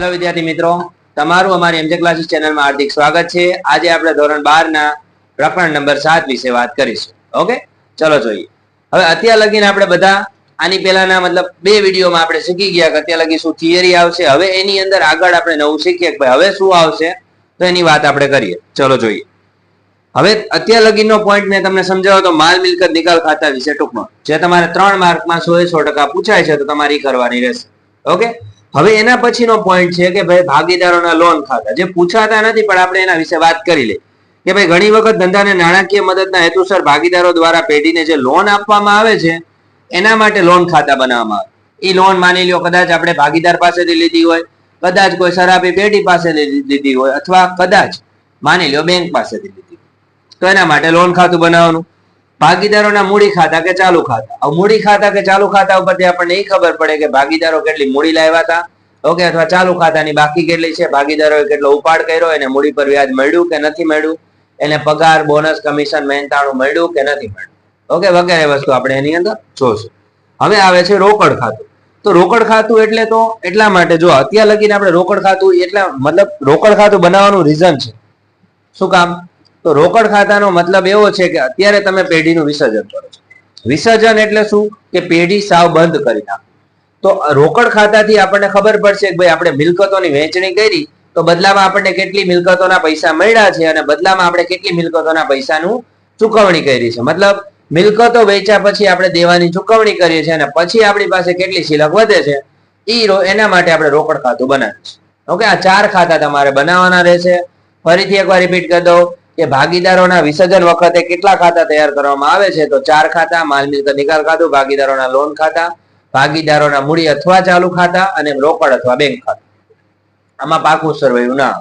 Hello વિદ્યાર્થી મિત્રો. તમારું અમારી એમજે ક્લાસીસ ચેનલમાં હાર્દિક સ્વાગત છે. આજે આપણે ધોરણ બાર ના પ્રકરણ નંબર સાત વિશે વાત કરીશું. ઓકે ચલો જોઈએ. હવે અત્યાર લગીને આપણે બધા આની પહેલાના મતલબ બે વિડીયોમાં આપણે શીખી ગયા કે અત્યાર લગી શું થિયરી આવશે. હવે એની અંદર આગળ આપણે નવું શીખીએ કે ભાઈ હવે શું આવશે, તો એની વાત આપણે કરીએ. ચલો જોઈએ. હવે અત્યાર લગીનો પોઈન્ટ મેં તમને સમજાવ્યો તો માલ, મિલકત, નિકાલ ખાતા વિશે ટૂંકમાં. જે તમારે ત્રણ માર્કમાં સો એ સો ટકા પૂછાય છે, તો તમારે કરવાની રહેશે. ઓકે હવે એના પછીનો પોઈન્ટ છે કે ભાઈ ભાગીદારોના લોન ખાતા. જે પૂછાતા નથી, પણ આપણે એના વિશે વાત કરી લઈએ. કે ભાઈ ઘણી વખત ધંધાને નાણાકીય મદદના હેતુસર ભાગીદારો દ્વારા પેઢીને જે લોન આપવામાં આવે છે, એના માટે લોન ખાતા બનાવવામાં આવે. એ લોન માની લ્યો, કદાચ આપણે ભાગીદાર પાસેથી લીધી હોય, કદાચ કોઈ શરાબી પેઢી પાસેથી લીધી હોય, અથવા કદાચ માની લ્યો બેંક પાસેથી લીધી. તો એના માટે લોન ખાતું બનાવવાનું. ભાગીદારોના મૂડી ખાતા કે ચાલુ ખાતા? મૂડી ખાતા કે ચાલુ ખાતા ઉપરથી આપણને એ ખબર પડે કે ભાગીદારો કેટલી મૂડી લાવ્યા હતા. ઓકે, અથવા ચાલુ ખાતાની બાકી કેટલી છે? ભાગીદારોએ કેટલો ઉપાડ કર્યો? એને મૂડી પર વ્યાજ મળ્યું કે નથી મળ્યું? એને પગાર, બોનસ, કમિશન, મહેનતાણું મળ્યું કે નથી મળ્યું? ઓકે, વગેરે વસ્તુ આપણે એની અંદર જોશું. હવે આવે છે રોકડ ખાતું. તો રોકડ ખાતું એટલે તો એટલા માટે જો અત્યાર લગીને આપણે રોકડ ખાતું એટલા મતલબ રોકડ ખાતું બનાવવાનું રીઝન છે. શું કામ? તો રોકડ ખાતાનો મતલબ એવો છે કે અત્યારે તમે પેઢીનું વિસર્જન કરો છો. વિસર્જન એટલે શું? કે પેઢી સાવ બંધ કરી નાખો. તો રોકડ ખાતાથી આપણને ખબર પડશે કે ભાઈ આપણે મિલકતોની વહેંચણી કરી, તો બદલામાં આપણને કેટલી મિલકતોના પૈસા મળ્યા છે અને બદલામાં આપણે કેટલી મિલકતોના પૈસાનું ચૂકવણી કરી છે. મતલબ મિલકતો વેચ્યા પછી આપણે દેવાની ચૂકવણી કરીએ છીએ અને પછી આપણી પાસે કેટલી શિલક વધે છે, ઈ એના માટે આપણે રોકડ ખાતું બનાવીએ છીએ. ઓકે? આ ચાર ખાતા તમારે બનાવવાના રહેશે. ફરીથી એકવાર રિપીટ કરી દઉં. કે ભાગીદારોના વિસર્જન વખતે કેટલા ખાતા તૈયાર કરવામાં આવે છે? તો ચાર ખાતા, માલ મિલકત નિકાલ ખાતું ભાગીદારોના લોન ખાતા ભાગીદારોના મૂડી અથવા ચાલુ ખાતા અને રોકડ અથવા બેંક ખાતા આમાં પાકું સરવૈયું ના.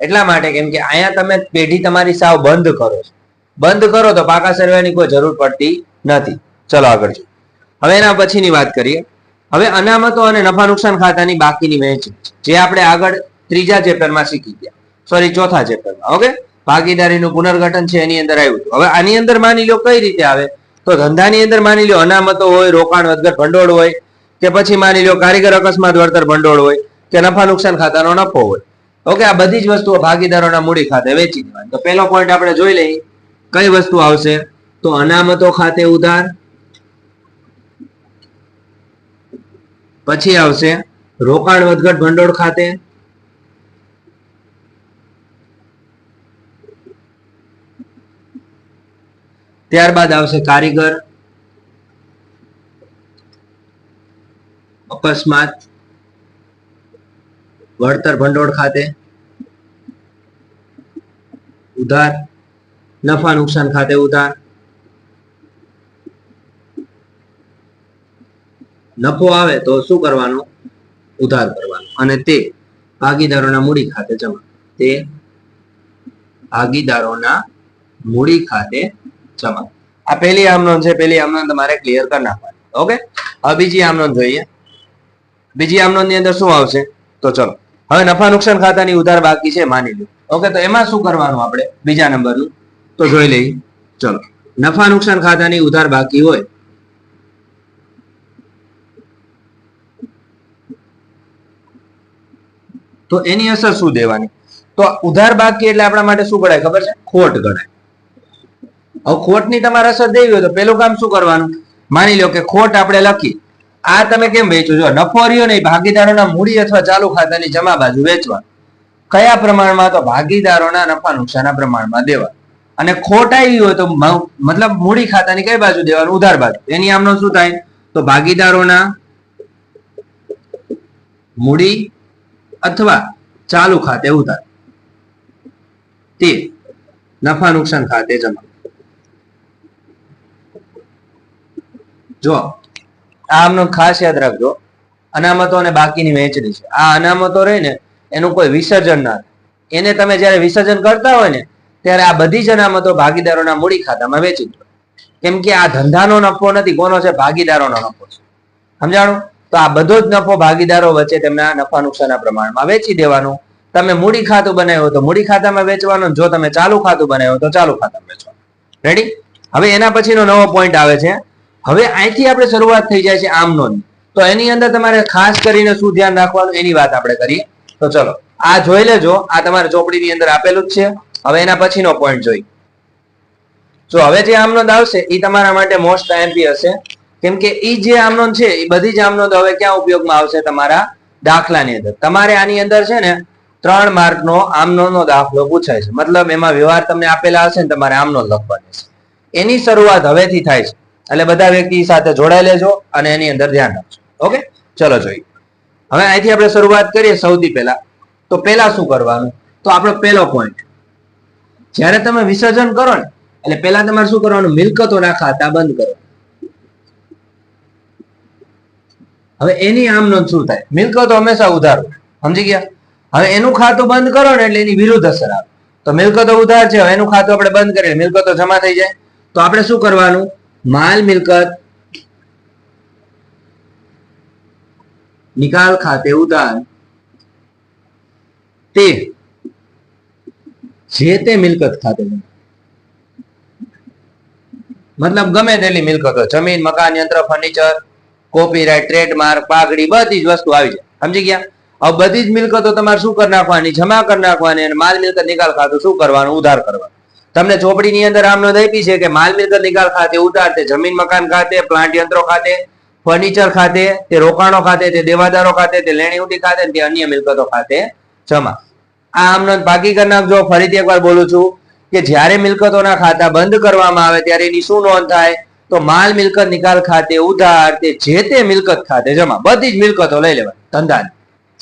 એટલા માટે કેમ કે અહીંયા તમે પેઢી તમારી સાવ બંધ કરો છો. બંધ કરો તો પાકા સર્વેની કોઈ જરૂર પડતી નથી. ચલો આગળ જોઈએ. હવે એના પછીની વાત કરીએ. હવે અનામતો અને નફા નુકસાન ખાતાની બાકીની વહેંચણી જે આપણે આગળ ત્રીજા ચેપ્ટરમાં શીખી ગયા. સોરી, ચોથા ચેપ્ટરમાં. ઓકે? ભાગીદારીનું પુનર્ગઠન છે, એની અંદર આવ્યું હવે આની અંદર માની લો કઈ રીતે આવે? તો ધંધાની અંદર માની લો અનામતો હોય, રોકાણ વધઘટ ભંડોળ હોય, કે પછી માની લો કારીગર અકસ્માત વળતર ભંડોળ હોય, કે નફા નુકસાન ખાતાનો નફો હોય. ઓકે, આ બધી જ વસ્તુઓ ભાગીદારોના મૂડી ખાતે વેચી દેવાની. તો પહેલો પોઈન્ટ આપણે જોઈ લઈએ. કઈ વસ્તુ આવશે? તો અનામતો ખાતે ઉધાર. પછી આવશે રોકાણ વધઘટ ભંડોળ ખાતે. ત્યારબાદ આવશે કારીગર, અકસ્માત, વળતર ભંડોળ ખાતે, ઉધાર, નફા નુકસાન ખાતે ઉધાર, નફો આવે તો શું કરવાનું? ઉધાર કરવાનો અને તે ભાગીદારોના મૂડી ખાતે જમા. તે ભાગીદારોના મૂડી ખાતે જમા આ પહેલી આમનોંધ છે, પહેલી આમનોંધ તમારે ક્લિયર કરી નાખવાની. ઓકે હવે બીજી આમનોંધ જોઈએ. બીજી આમનોંધની અંદર શું આવશે? તો ચલો. હવે નફા નુકસાન ખાતાની ઉધાર બાકી છે, માની લો ઓકે તો એમાં શું કરવાનું આપણે? બીજા નંબરનું. તો જોઈ લઈએ. ચલો. નફા નુકસાન ખાતાની ઉધાર બાકી હોય. તો એની અસર શું દેવાની? તો ઉધાર બાકી એટલે આપણા માટે શું ગણાય? ખબર છે? ખોટ ગણાય. હવે ખોટની તમારે અસર દેવી હોય તો પેલું કામ શું કરવાનું? માની લો કે ખોટ આપણે લખી. આ તમે કેમ વેચો છો નફો રહ્યો નહીં, ભાગીદારોના મૂડી અથવા ચાલુ ખાતાની જમા બાજુ વેચવા કયા પ્રમાણમાં? તો ભાગીદારોના નફા નુકસાનના પ્રમાણમાં દેવા અને ખોટ આવી હોય તો મતલબ મૂડી ખાતાની કઈ બાજુ દેવાનું? ઉધાર બાજુ. એની આમનો શું થાય? તો ભાગીદારોના મૂડી અથવા ચાલુ ખાતે ઉધાર. તે નફા નુકસાન ખાતે જમા. જો આમનો ખાસ યાદ રાખજો. અનામતો અને બાકીની વહેંચણી છે. આ અનામતો રહી ને એનું કોઈ વિસર્જન ના એને તમે જ્યારે વિસર્જન કરતા હોય ને, ત્યારે આ બધી જ અનામતો ભાગીદારોના મૂડી ખાતામાં વેચી દો. કેમ કે આ ધંધાનો નફો નથી, કોનો છે? ભાગીદારોનો નફો છે. સમજાણું? તો આ બધો જ નફો ભાગીદારો વચ્ચે તેમના નફા નુકસાનના પ્રમાણમાં વેચી દેવાનું. તમે મૂડી ખાતું બનાવ્યું તો મૂડી ખાતામાં વેચવાનું. જો તમે ચાલુ ખાતું બનાવ્યું તો ચાલુ ખાતામાં વેચવાનું. રેડી હવે એના પછીનો નવો પોઈન્ટ આવે છે. હવે અહીંથી આપણે શરૂઆત થઈ જાય છે આમનો તો એની અંદર તમારે ખાસ કરીને શું ધ્યાન રાખવાનું, એની વાત આપણે કરીએ તો ચલો, આ જોઈ લેજો, આ તમારા ચોપડીની અંદર આપેલું જ છે. હવે એના પછીનો પોઈન્ટ જોઈ. જો હવે જે આમનોંધ આવશે એ તમારા માટે મોસ્ટ આઈએમપી હશે. કેમ કે એ જે આમનોંધ છે એ બધી જ આમનોંધ હવે ક્યાં ઉપયોગમાં આવશે તમારા દાખલાની અંદર. તમારે આની અંદર છે ને, ત્રણ માર્કનો આમનોનો દાખલો પૂછાય છે. મતલબ એમાં વ્યવહાર તમને આપેલા હશે ને તમારે આમનો લખવાની છે. એની શરૂઆત હવેથી થાય છે. એટલે બધા વ્યક્તિ સાથે જોડાઈ લેજો અને એની અંદર ધ્યાન રાખજો. ઓકે ચલો જોઈએ. હવે અહીંથી આપણે શરૂઆત કરીએ સૌથી પહેલા. તો પહેલા શું કરવાનું? તો આપણો પહેલો પોઈન્ટ જ્યારે તમે વિસર્જન કરો ને, એટલે પહેલા તમારે શું કરવાનું? મિલકતોના ખાતા બંધ કરો. હવે એની આમ નોંધ શું થાય? મિલકતો હંમેશા ઉધારો. સમજી ગયા? હવે એનું ખાતું બંધ કરો ને, એટલે એની વિરુદ્ધ અસર આવે. તો મિલકતો ઉધાર છે, હવે એનું ખાતું આપણે બંધ કરીએ, મિલકતો જમા થઈ જાય. તો આપણે શું કરવાનું? માલ મિલકત નિકાલ ખાતે ઉધાર તે જે તે મિલકત ખાતે મતલબ ગમે તેટલી મિલકતો, જમીન, મકાન, યંત્ર ફર્નિચર કોપીરાઇટ ટ્રેડમાર્ક પાઘડી, બધી જ વસ્તુ આવી જાય. સમજી ગયા? હવે બધી જ મિલકતો તમારે શું કરી નાખવાની? જમા કરી નાખવાની અને માલ મિલકત નિકાલ ખાતું શું કરવાનું? ઉધાર કરવાનું. તમને ચોપડીની અંદર આમ નોંધ છે કે માલ મિલકત નિકાલ ખાતે ઉધાર તે જમીન મકાન ખાતે પ્લાન્ટ યંત્રો ખાતે ફર્નિચર ખાતે, તે રોકાણો ખાતે, તે દેવાદારો ખાતે, તે લેણી ઉડી ખાતે તે અન્ય મિલકતો ખાતે જમા. આ આમ નોંધ પાકી કરી ફરીથી એકવાર બોલું છું કે જ્યારે મિલકતોના ખાતા બંધ કરવામાં આવે ત્યારે એની શું નોંધ થાય? તો માલ મિલકત નિકાલ ખાતે ઉધાર તે જે તે મિલકત ખાતે જમા. બધી જ મિલકતો લઈ લેવાની. ધંધાની.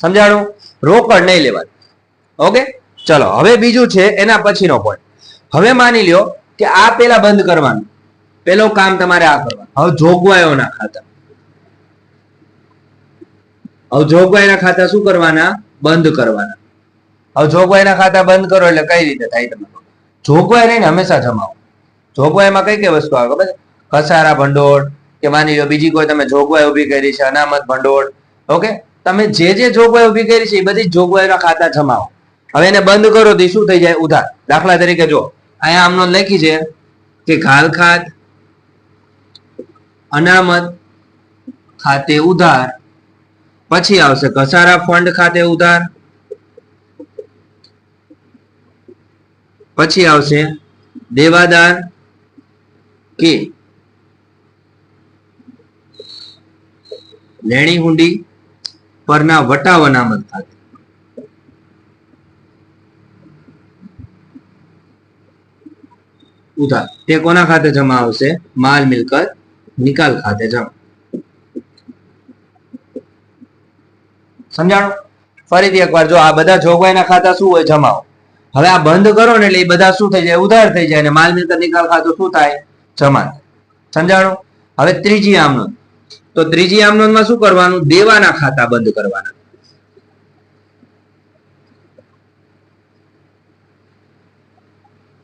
સમજાણું? રોકડ નહીં લેવાની. ઓકે? ચલો, હવે બીજું છે, એના પછીનો પોઈન્ટ હવે માની લ્યો કે આ પેલા બંધ કરવાનું. પેલો કામ તમારે આ કરવાનું. હવે જોગવાઈઓના ખાતા. હવે જોગવાઈના ખાતા શું કરવાના? બંધ કરવાના. હવે જોગવાઈના ખાતા બંધ કરો એટલે કઈ રીતે થાય તમે જોગવાઈ રહીને હંમેશા જમાવો. જોગવાઈમાં કઈ કઈ વસ્તુ આવે ખબર છે? કસારા ભંડોળ કે માની લો બીજી કોઈ તમે જોગવાઈ ઊભી કરી છે, અનામત ભંડોળ. ઓકે? તમે જે જે જોગવાઈ ઊભી કરી છે એ બધી જોગવાઈના ખાતા જમાવો. હવે એને બંધ કરો તો શું થઈ જાય? ઉધાર. દાખલા તરીકે જો અહીંયા આમનો લખી છે કે ઘાલ ખાત, અનામત ખાતે ઉધાર, પછી આવશે ઘસારા ફંડ ખાતે ઉધાર, પછી આવશે દેવાદાર કે લેણી હુંડી પરના વટાવ અનામત ખાતે. ઉધાર તે કોના ખાતે જમા આવશે? માલ, મિલકત, નિકાલ ખાતે જમા. સમજાણો? ફરીથી એકવાર જો આ બધા જોગવાઈના ખાતા શું હોય જમાઓ હવે આ બંધ કરો ને એટલે એ બધા શું થઈ જાય? ઉધાર થઈ જાય અને માલ, મિલકત, નિકાલ ખાતું શું થાય? જમા સમજાણો? હવે ત્રીજી આમનોંધ. તો ત્રીજી આમનોંધમાં શું કરવાનું? દેવાના ખાતા બંધ કરવાના.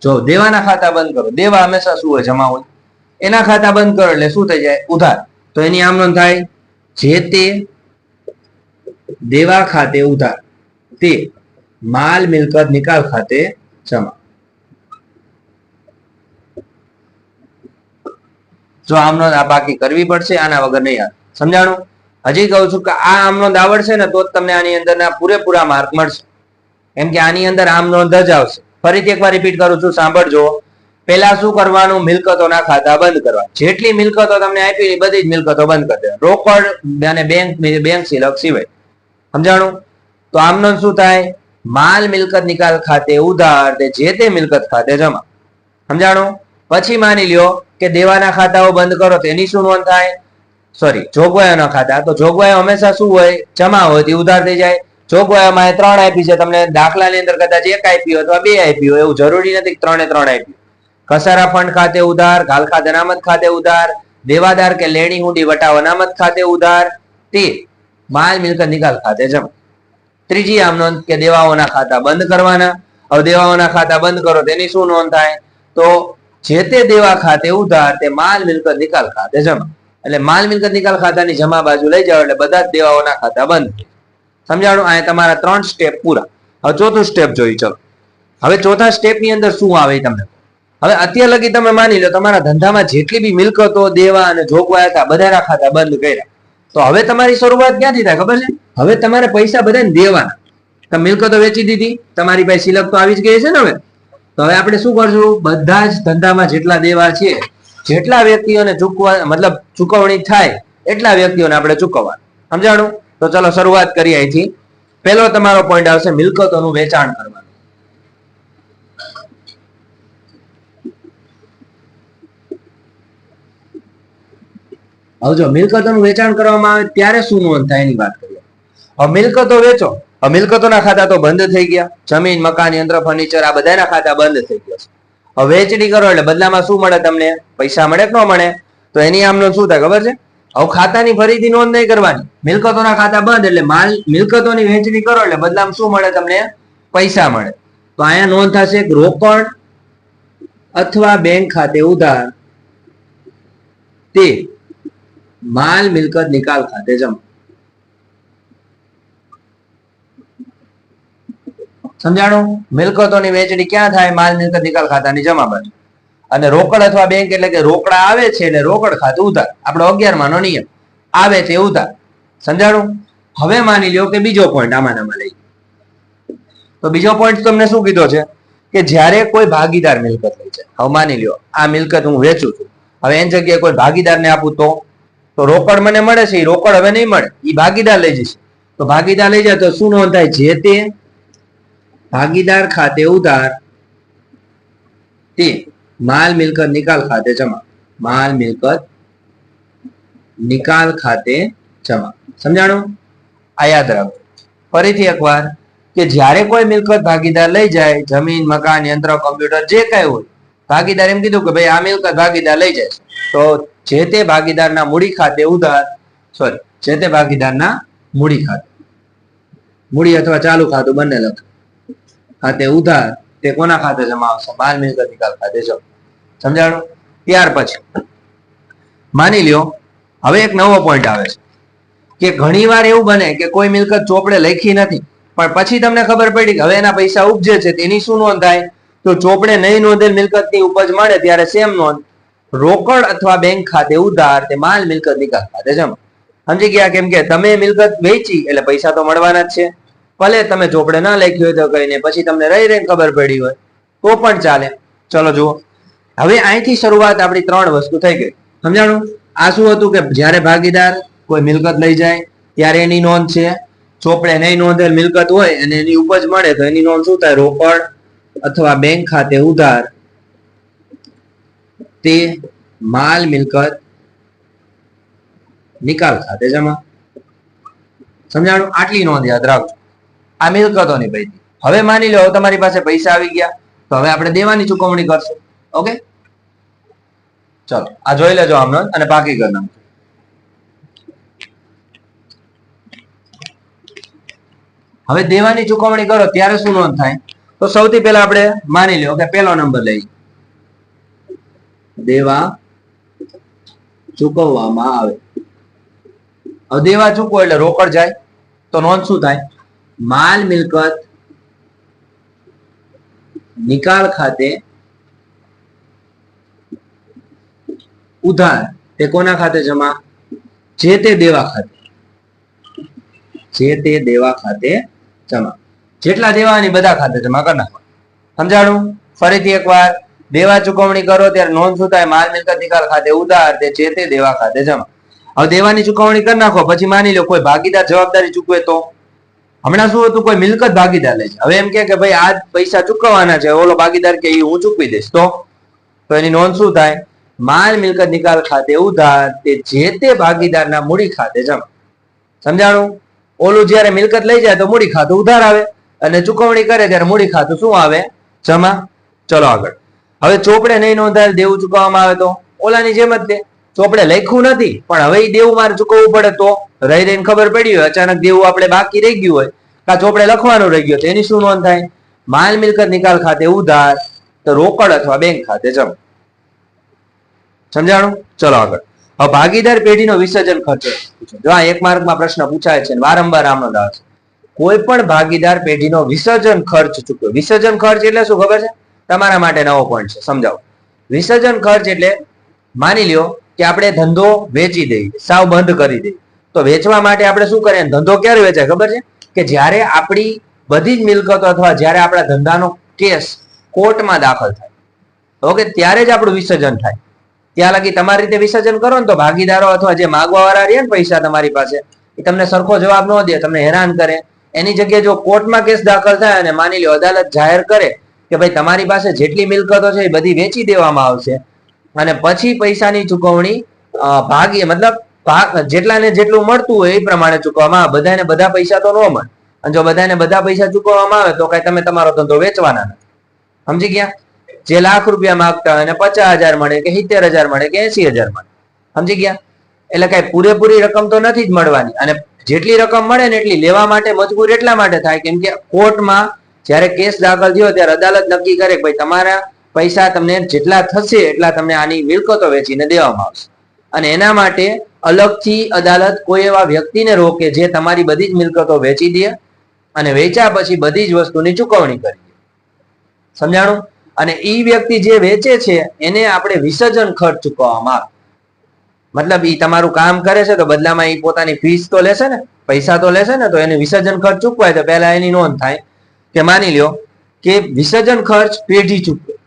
જો દેવાના ખાતા બંધ કરો, દેવા હંમેશા શું હોય, જમા હોય? એના ખાતા બંધ કરો એટલે શું થઈ જાય? ઉધાર. તો એની આમનોંધ થાય, જે તે દેવા ખાતે ઉધાર, તે માલ મિલકત નિકાલ ખાતે જમા. જો આમનોંધ આ બાકી કરવી પડશે, આના વગર નહીં આવે. સમજાણું? હજી કહું છું કે આ આમનોંધ આવડશે ને, તો જ તમને આની અંદરના પૂરેપૂરા માર્ક મળશે. કેમ કે આની અંદર આમનોંધ જ આવશે. ફરીથી એકવાર રિપીટ કરું છું, સાંભળજો. પહેલા શું કરવાનું? મિલકતોના ખાતા બંધ કરવા. જેટલી મિલકતો તમને આપી એ બધી જ મિલકતો બંધ કરી દેવા. રોકડ અને બેંક બેંક સિલક સિવાય. સમજાણું? તો આમનો શું થાય? માલ મિલકત નિકાલ ખાતે ઉધાર તે જે તે મિલકત ખાતે જમા. સમજાણું? પછી માની લ્યો કે દેવાના ખાતાઓ બંધ કરો તેની શું નોંધ થાય? સોરી જોગવાઈઓના ખાતા. તો જોગવાઈઓ હંમેશા શું હોય? જમા હોય, તે ઉધાર થઈ જાય. જોગવાઈઓમાં એ ત્રણ આપી છે, તમને દાખલાની અંદર કદાચ એક આપી અથવા બે આપી એવું જરૂરી નથી ત્રણે ત્રણ આપી કસારા ફંડ ખાતે ઉધાર, ઘાલ ખાતે અનામત ખાતે ઉધાર, દેવાદાર કે લેણી હુંડી વટાવ અનામત ખાતે ઉધાર, તે માલ મિલકત નિકાલ ખાતે જમા. ત્રીજી આમ નોંધ કે દેવાઓના ખાતા બંધ કરવાના. હવે દેવાઓના ખાતા બંધ કરો, તેની શું નોંધ થાય? તો જે તે દેવા ખાતે ઉધાર, તે માલ મિલકત નિકાલ ખાતે જમા. એટલે માલ મિલકત નિકાલ ખાતાની જમા બાજુ લઈ જાઓ એટલે બધા જ દેવાઓના ખાતા બંધ. સમજાણું? આ તમારા ત્રણ સ્ટેપ પૂરા. હવે ચોથું સ્ટેપ જોઈ, ચલો. હવે ચોથા સ્ટેપની અંદર શું આવે તમને હવે અત્યાર લગી તમે માની લો તમારા ધંધામાં જેટલી બી મિલકતો, દેવા અને જોગવાયા હતા, બધા રાખાતા બંધ કર્યા. તો હવે તમારી શરૂઆત ક્યાંથી થાય, ખબર છે? હવે તમારે પૈસા બધાને દેવાના. તમે મિલકતો વેચી દીધી, તમારી પાસે સિલક તો આવી જ ગઈ છે ને હવે? તો હવે આપણે શું કરશું? બધા જ ધંધામાં જેટલા દેવા છે, જેટલા વ્યક્તિઓને ચૂકવા, મતલબ ચૂકવણી થાય, એટલા વ્યક્તિઓને આપણે ચૂકવવા સમજાણું? તો ચલો શરૂઆત કરીએ અહીંથી. પહેલો તમારો પોઈન્ટ આવશે મિલકતોનું વેચાણ કરવાનું. હવે જો મિલકતોનું વેચાણ કરવામાં આવે ત્યારે શું નોંધ થાય એની વાત કરીએ. હવે મિલકતો વેચો. હવે મિલકતોના ખાતા તો બંધ થઈ ગયા. જમીન, મકાન, યંત્ર, ફર્નિચર આ બધાના ખાતા બંધ થઈ ગયા છે. હવે વેચણી કરો એટલે બદલામાં શું મળે તમને? પૈસા મળે કે ન મળે? તો એની આમનો શું થાય ખબર છે? હવે ખાતાની ફરીથી નોંધ નહીં કરવાની. મિલકતોના ખાતા બંધ એટલે માલ મિલકતોની વેચણી કરો એટલે બદલામાં શું મળે તમને? પૈસા મળે. તો અહીંયા નોંધ થશે રોકડ અથવા બેંક ખાતે ઉધાર તે માલ મિલકત નિકાલ ખાતે જમા. સમજાણું? મિલકતોની વેચણી ક્યાં થાય? માલ મિલકત નિકાલ ખાતાની જમા બાજુ. અને રોકડ અથવા બેંક એટલે કે રોકડા આવે છે એટલે રોકડ ખાતું ઉધાર આપણો અગિયાર નો નિયમ. આવે છે ઉધાર સમજાણું? હવે માની લ્યો કે બીજો પોઈન્ટ આમાં લઈ તો બીજો પોઈન્ટ તમને શું કીધો છે? કે જ્યારે કોઈ ભાગીદાર મિલકત લે છે. હવે માની લ્યો, આ મિલકત હું વેચું છું. હવે એની જગ્યાએ કોઈ ભાગીદારને આપું તો? તો રોકડ મને મળે છે, એ રોકડ હવે નહીં મળે. એ ભાગીદાર લઈ જશે. તો ભાગીદાર લઈ જાય તો શું નોંધાય જે તે ભાગીદાર ખાતે ઉધાર તે માલ, મિલકત, નિકાલ ખાતે જમા. માલ, મિલકત, નિકાલ ખાતે જમા. સમજાણું? આ યાદ રાખો. ફરીથી એકવાર કે જ્યારે કોઈ મિલકત ભાગીદાર લઈ જાય, જમીન, મકાન, યંત્ર, કમ્પ્યુટર, જે કઈ હોય, ભાગીદાર એમ કીધું કે ભાઈ, આ મિલકત ભાગીદાર લઈ જાય તો જે તે ભાગીદારના મૂડી ખાતે ઉધાર સોરી જે તે ભાગીદારના મૂડી ખાતે. મૂડી અથવા ચાલુ ખાતું બંને લખ. ખાતે ઉધાર તે કોના ખાતે જમા આવશે માલ મિલકત નિકાલ ખાતે જમા સમજાડો ત્યાર પછી. માની લ્યો, હવે એક નવો પોઈન્ટ આવે છે. કે ઘણીવાર એવું બને કે કોઈ મિલકત ચોપડે લખી નથી, પણ પછી તમને ખબર પડી કે હવે એના પૈસા ઉપજે છે, તેની શું નોંધ થાય? તો ચોપડે નહીં નોંધેલ મિલકતની ઉપજ મળે ત્યારે સેમ નોંધ રોકડ અથવા બેંક ખાતે ઉધાર તે માલ મિલકત નિકાલ ખાતે જમા. સમજી ગયા કેમ કે તમે મિલકત વેચી, એટલે પૈસા તો મળવાના જ છે. ભલે તમે ચોપડે ના લખ્યું હોય તો કહીને પછી તમને રહી રહીને ખબર પડી હોય, તો પણ ચાલે. ચલો જુઓ. હવે અહીંથી શરૂઆત આપણી ત્રણ વસ્તુ થઈ ગઈ. સમજાણું? આ શું હતું કે જ્યારે ભાગીદાર કોઈ મિલકત લઈ જાય, ત્યારે એની નોંધ છે. ચોપડે નહીં નોંધેલ મિલકત હોય અને એની ઉપજ મળે, તો એની નોંધ શું થાય? રોકડ અથવા બેંક ખાતે ઉધાર. તે માલ મિલકત નિકાલ ખાતે જમા. સમજાણું? આટલી નોંધ યાદ રાખજો. આ મિલકતોની પૈકી હવે માની લો તમારી પાસે પૈસા આવી ગયા, તો હવે આપણે દેવાની ચુકવણી કરશું. ઓકે? ચલો, આ જોઈ લેજો આમનો અને બાકી કરી હવે દેવાની ચુકવણી કરો, ત્યારે શું નોંધ થાય? તો સૌથી પહેલા આપણે માની લો કે પહેલો નંબર લઈ. દેવા ચૂકવવામાં આવે. હવે દેવા ચૂકવો એટલે રોકડ જાય, તો નોંધ શું થાય? માલ મિલકત નિકાલ ખાતે ઉધાર તે કોના ખાતે જમા? જે તે દેવા ખાતે. જે તે દેવા ખાતે જમા. જેટલા દેવાની બધા ખાતે જમા કરી નાખવા. સમજાણું? ફરીથી એકવાર. દેવા ચુકવણી કરો ત્યારે નોંધ શું થાય માલ મિલકત નિકાલ ખાતે ઉધાર તે જે તે દેવા ખાતે જમા. હવે દેવાની ચુકવણી કરી નાખો, પછી માની લો કોઈ ભાગીદાર જવાબદારી ચૂકવે તો? હમણાં શું હતું, કોઈ મિલકત ભાગીદાર લે છે. હવે એમ કે ભાઈ, આ પૈસા ચૂકવવાના છે, ઓલો ભાગીદાર કે એ હું ચૂકવી દઈશ. તો? તો એની નોંધ શું થાય? માલ મિલકત નિકાલ ખાતે ઉધાર તે જે તે ભાગીદારના મૂડી ખાતે જમા. સમજાણું? ઓલું જ્યારે મિલકત લઈ જાય તો મૂડી ખાતું ઉધાર આવે અને ચૂકવણી કરે ત્યારે મૂડી ખાતું શું આવે? જમા. ચલો આગળ. હવે ચોપડે નહીં નોંધાયેલ દેવું ચૂકવવામાં આવે તો? ઓલાની જેમ જ તે ચોપડે લખ્યું નથી, પણ હવે ઈ દેવું મારે ચૂકવવું પડે તો? રહી રહીને ખબર પડી હોય, અચાનક દેવું આપણે બાકી રહી ગયું હોય કા ચોપડે લખવાનું રહી ગયું તો શું નોંધ થાય? માલ મિલકત નિકાલ ખાતે ઉધાર, તો રોકડ અથવા બેંક ખાતે જમા. સમજાણું? ચલો આગળ. હવે ભાગીદાર પેઢીનો વિસર્જન ખર્ચો. જો આ એક માર્કમાં પ્રશ્ન પૂછાય છે વારંવાર આમનો દાવ કોઈ પણ ભાગીદાર પેઢીનો વિસર્જન ખર્ચ ચૂક્યો વિસર્જન ખર્ચ એટલે શું ખબર છે? તમારા માટે નવો પોઈન્ટ છે. સમજાવો. વિસર્જન ખર્ચ એટલે માની લ્યો કે આપણે ધંધો વેચી દઈએ. સાવ બંધ કરી દઈએ. તો વેચવા માટે આપણે શું કરીએ? ધંધો ક્યારે વેચાય? ખબર છે? કે જ્યારે આપણી બધી જ મિલકતો અથવા જ્યારે આપણા ધંધાનો કેસ કોર્ટમાં દાખલ થાય, ઓકે, ત્યારે જ આપણું વિસર્જન થાય. ત્યાં લગી તમારી રીતે વિસર્જન કરો ને તો ભાગીદારો અથવા જે માગવા વાળા રહે ને પૈસા તમારી પાસે, એ તમને સરખો જવાબ ન દે, તમને હેરાન કરે. એની જગ્યાએ જો કોર્ટમાં કેસ દાખલ થાય અને માની લો અદાલત જાહેર કરે કે ભાઈ તમારી પાસે જેટલી મિલકતો છે એ બધી વેચી દેવામાં આવશે અને પછી પૈસાની ચૂકવણી ભાગીએ ભાગી, મતલબ જેટલાને જેટલું મળતું હોય એ પ્રમાણે ચૂકવવામાં આવે. બધાને બધા પૈસા તો ન મળે. અને જો બધાને બધા પૈસા ચૂકવવામાં આવે તો કઈ તમે તમારો ધંધો વેચવાના નથી. સમજી ગયા? જે લાખ રૂપિયા માંગતા હોય પચાસ મળે કે સિત્તેર મળે કે એસી મળે. સમજી ગયા? એટલે કઈ પૂરેપૂરી રકમ તો નથી જ મળવાની. અને જેટલી રકમ મળે ને એટલી લેવા માટે મજબૂર એટલા માટે થાય. કેમ કે કોર્ટમાં જ્યારે કેસ દાખલ થયો ત્યારે અદાલત નક્કી કરે કે ભાઈ તમારા પૈસા તમને જેટલા થશે એટલા તમને આની મિલકતો વેચીને દેવામાં આવશે. અને એના માટે અલગથી અદાલત કોઈ એવા વ્યક્તિને રોકે જે તમારી બધી જ મિલકતો વેચી દે અને વેચ્યા પછી બધી જ વસ્તુની ચૂકવણી કરી દે. સમજાણું? અને એ વ્યક્તિ જે વેચે છે, એને આપણે વિસર્જન ખર્ચ ચૂકવવામાં આવે. મતલબ ઈ તમારું કામ કરે છે તો બદલામાં એ પોતાની ફીસ તો લેશે ને, પૈસા તો લેશે ને, તો એને વિસર્જન ખર્ચ ચૂકવાય તો પહેલા એની નોંધ થાય કે માની લ્યો કે વિસર્જન ખર્ચ પેઢી ચૂકવે.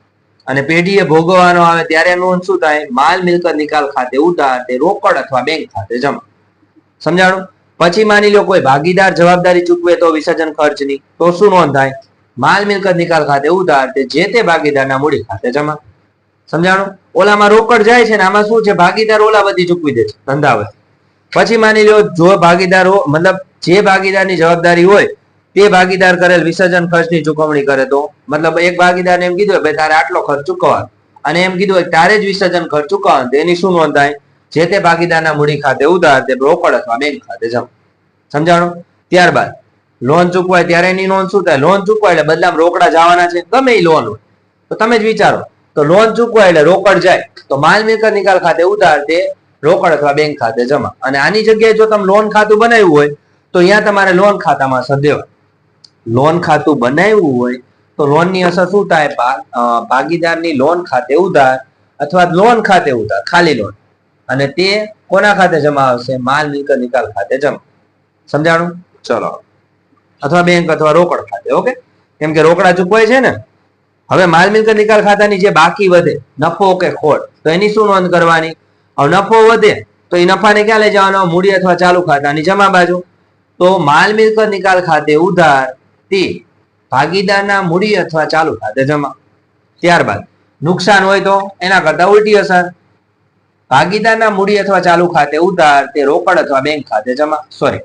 અને પેઢીએ ભોગવવાનો આવે ત્યારે નોંધ શું થાય? માલ મિલકત નિકાલ ખાતે ઉધાર, તે રોકડ અથવા બેંક ખાતે જમા. સમજાણું? પછી માની લો કોઈ ભાગીદાર જવાબદારી ચૂકવે તો વિસર્જન ખર્ચની, તો શું નોંધ થાય માલ મિલકત નિકાલ ખાતે ઉધાર, તે જે તે ભાગીદારના મૂડી ખાતે જમા. સમજાણું? ઓલામાં રોકડ જાય છે ને આમાં શું છે? ભાગીદાર ઓલા બધી ચૂકવી દે છે ધંધા પછી માની લો જો ભાગીદાર, મતલબ જે ભાગીદારની જવાબદારી હોય તે ભાગીદાર કરેલ વિસર્જન ખર્ચની ચૂકવણી કરે તો? મતલબ એક ભાગીદારને એમ કીધું ભાઈ, તારે આટલો ખર્ચ ચૂકવવાનો. અને એમ કીધું હોય, તારે જ વિસર્જન ખર્ચ ચૂકવવાનો. તેની શું નોંધ થાય? જે તે ભાગીદારના મૂડી ખાતે ઉધાર, તે રોકડ અથવા બેંક ખાતે જમા સમજાણું? ત્યારબાદ, લોન ચૂકવાય ત્યારે એની નોંધ શું થાય? લોન ચૂકવાય એટલે બદલામાં રોકડા જવાના છે. ગમે એ લોન હોય. તો તમે જ વિચારો. તો લોન ચૂકવાય એટલે રોકડ જાય. તો માલ મિલકત નિકાલ ખાતે ઉધાર, તે રોકડ અથવા બેંક ખાતે જમા. અને આની જગ્યાએ જો તમે લોન ખાતું બનાવ્યું હોય, તો અહીંયા તમારે લોન ખાતામાં અસર દેવા લોન ખાતું બનાવ્યું હોય તો લોનની અસર શું થાય? ભાગીદારની લોન ખાતે ઉધાર અથવા લોન ખાતે ઉધાર ખાલી લોન. અને તે કોના ખાતે જમા આવશે? માલ મિલકત નિકાલ ખાતે જમા. સમજાણું? ચલો. અથવા બેંક અથવા રોકડ ખાતે ઓકે? કેમ કે રોકડા ચૂકવાય છે ને? હવે માલ મિલકત નિકાલ ખાતાની જે બાકી વધે નફો કે ખોટ તો એની શું નોંધ કરવાની? હવે નફો વધે તો એ નફાને ક્યાં લઈ જવાનો? મૂડી અથવા ચાલુ ખાતાની જમા બાજુ. તો માલ મિલકત નિકાલ ખાતે ઉધાર તે ભાગીદારના મૂડી અથવા ચાલુ ખાતે જમા. ત્યારબાદ નુકસાન હોય તો એના કરતા ઉલટી અસર. ભાગીદારના મૂડી અથવા ચાલુ ખાતે ઉધાર, તે રોકડ અથવા બેંક ખાતે જમા. સોરી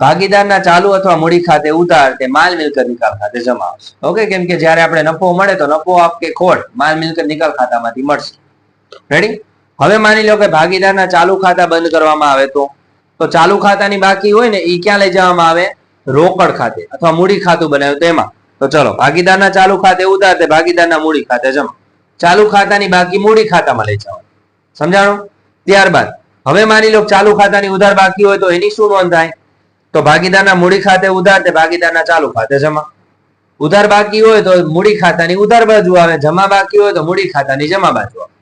ભાગીદારના ચાલુ અથવા મૂડી ખાતે ઉધાર, તે માલ મિલકત નિકાલ ખાતે જમા આવશે. ઓકે કેમ કે જ્યારે આપણે નફો મળે તો નફો આપ કે ખોટ માલ મિલકત નિકાલ ખાતામાંથી મળશે. રેડી હવે માની લો કે ભાગીદારના ચાલુ ખાતા બંધ કરવામાં આવે તો તો ચાલુ ખાતાની બાકી હોય ને એ ક્યાં લઈ જવામાં આવે? રોકડ ખાતે અથવા મૂડી ખાતું બનાવ્યું તો એમાં. તો ચલો, ભાગીદારના ચાલુ ખાતે ઉધાર તે ભાગીદારના મૂડી ખાતે જમા. ચાલુ ખાતાની બાકી મૂડી ખાતામાં લઈ જવાનું. સમજાણો? ત્યારબાદ, હવે માની લો ચાલુ ખાતાની ઉધાર બાકી હોય તો એની શું નોંધ થાય? તો ભાગીદારના મૂડી ખાતે ઉધાર તે ભાગીદારના ચાલુ ખાતે જમા. ઉધાર બાકી હોય તો મૂડી ખાતાની ઉધાર બાજુ આવે, જમા બાકી હોય તો મૂડી ખાતાની જમા બાજુ આવે.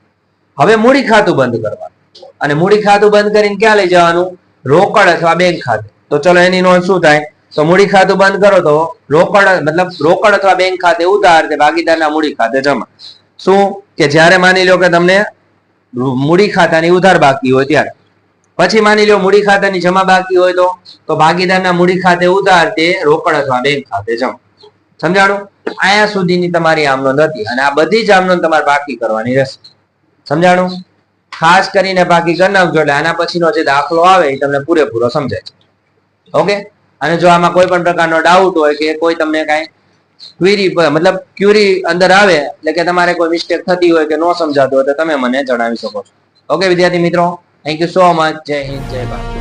હવે મૂડી ખાતું બંધ કરવાનું. અને મૂડી ખાતું બંધ કરીને ક્યાં લઈ જવાનું? રોકડ અથવા બેંક ખાતે. તો ચલો, એની નોંધ શું થાય? તો મૂડી ખાતું બંધ કરો તો રોકડ, મતલબ રોકડ અથવા બેંક ખાતે ઉધાર તે ભાગીદારના મૂડી ખાતે જમા. શું? કે જ્યારે માની લો કે તમને મૂડી ખાતાની ઉધાર બાકી હોય ત્યારે. પછી માની લો મૂડી ખાતાની જમા બાકી હોય તો તો ભાગીદારના મૂડી ખાતે ઉધાર તે રોકડ અથવા બેંક ખાતે જમા. સમજાણું? અહીંયા સુધીની તમારી આમનોંધ હતી અને આ બધી જ આમનોંધ તમારે બાકી કરવાની રહેશે. સમજાણું? ખાસ કરીને બાકી કરી નાખજો એટલે આના પછીનો જે દાખલો આવે એ તમને પૂરેપૂરો સમજાય ઓકે? અને જો આમાં કોઈ પણ પ્રકારનો ડાઉટ હોય કે કોઈ તમને કાંઈ ક્વેરી મતલબ ક્યુરી અંદર આવે, એટલે કે તમારે કોઈ મિસ્ટેક થતી હોય કે ન સમજાતું હોય તો તમે મને જણાવી શકો છો. ઓકે વિદ્યાર્થી મિત્રો થેન્ક યુ સો મચ જય હિન્દ, જય ભારત.